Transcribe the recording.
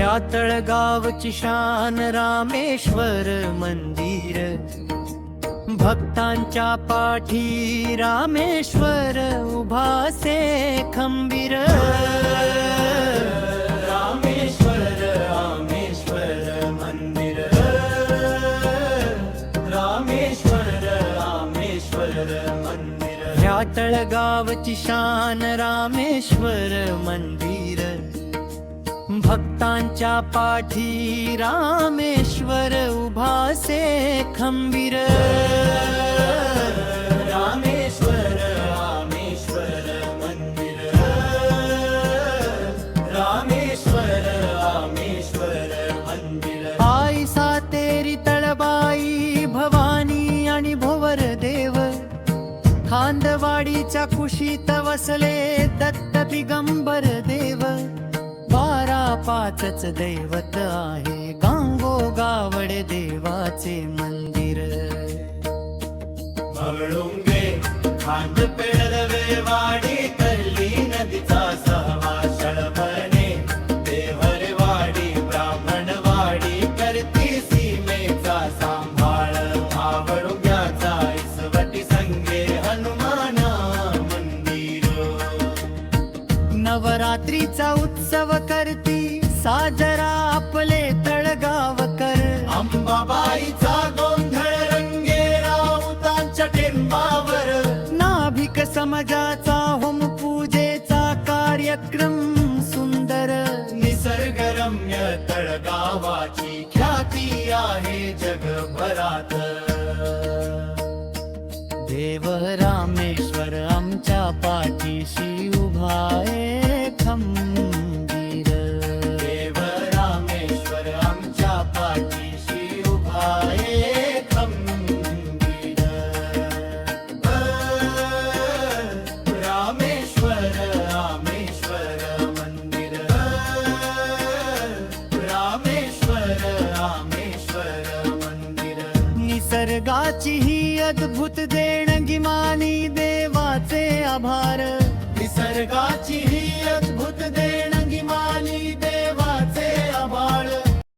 ह्या तळगावची शान रामेश्वर मंदिर. भक्तांच्या पाठी रामेश्वर उभासे खंबीर. रामेश्वर रामेश्वर मंदिर. रामेश्वर रामेश्वर मंदिर. ह्या तळगावची शान रामेश्वर मंदिर. भक्तांच्या पाठी रामेश्वर उभासे खंबीर। रामेश्वर रामेश्वर मंदिर। रामेश्वर रामेश्वर मंदिर। आई सातेरी तळबाई भवानी आणि भोवर देव। खांदवाडीच्या कुशीत वसले दत्त दिगंबर देव। बारा पाचच दैवत आहे. गांगो गावड देवाचे मंदिर. पेडवे वाडी तल्ली नदीचा सहवास शळभणे देवरवाडी ब्राह्मणवाडी करती सीमेचा सांभाळ आवडुग्याचा इसवटी संगे हनुमाना मंदिर. नवरात्रीचा उत्सव करती साजरा आपले तळगावकर. अंबाबाईचा गोंधळ रंगे राऊतांच्या टेंबावर. नाभिक समाजाचा होम पूजेचा कार्यक्रम सुंदर. निसर्गरम्य तळगावाची ख्याती आहे जगभरात. देव रामेश्वर आमच्या पाठीशी उभाए खंबीर देवाची ही अद्भुत देणगी मानी देवाचे आभार. निसर्गाची ही अद्भुत